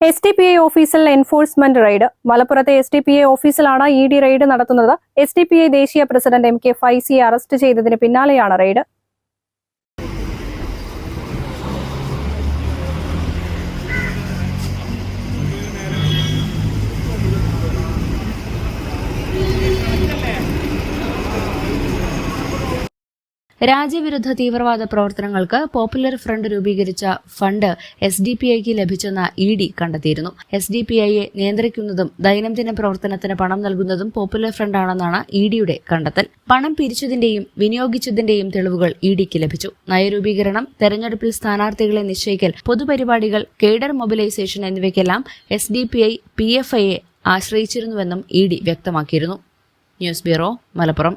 S T P I ഓഫീസിൽ enforcement raid മലപ്പുറത്തെ S T P I ഓഫീസിലാണ് E D raid നടത്തുന്നത്. S T P I ദേശീയ president M K ഫൈസിയെ arrest ചെയ്തതിന് പിന്നാലെയാണ് റെയ്ഡ് രാജ്യവിരുദ്ധ തീവ്രവാദ പ്രവർത്തനങ്ങൾക്ക് പോപ്പുലർ ഫ്രണ്ട് രൂപീകരിച്ച ഫണ്ട് എസ് ഡി പി ഐക്ക് ലഭിച്ചെന്ന ഇ ഡി കണ്ടെത്തിയിരുന്നു. എസ് ഡി പി ഐയെ നിയന്ത്രിക്കുന്നതും ദൈനംദിന പ്രവർത്തനത്തിന് പണം നൽകുന്നതും പോപ്പുലർ ഫ്രണ്ടാണെന്നാണ് ഇ ഡിയുടെ കണ്ടെത്തൽ. പണം പിരിച്ചതിന്റെയും വിനിയോഗിച്ചതിന്റെയും തെളിവുകൾ ഇ ഡിക്ക് ലഭിച്ചു. നയരൂപീകരണം തെരഞ്ഞെടുപ്പിൽ സ്ഥാനാർത്ഥികളെ നിശ്ചയിക്കൽ പൊതുപരിപാടികൾ cadre mobilisation എന്നിവയ്ക്കെല്ലാം S D P I P F ഐയെ ആശ്രയിച്ചിരുന്നുവെന്നും ഇ ഡി വ്യക്തമാക്കിയിരുന്നു. News bureau Malappuram.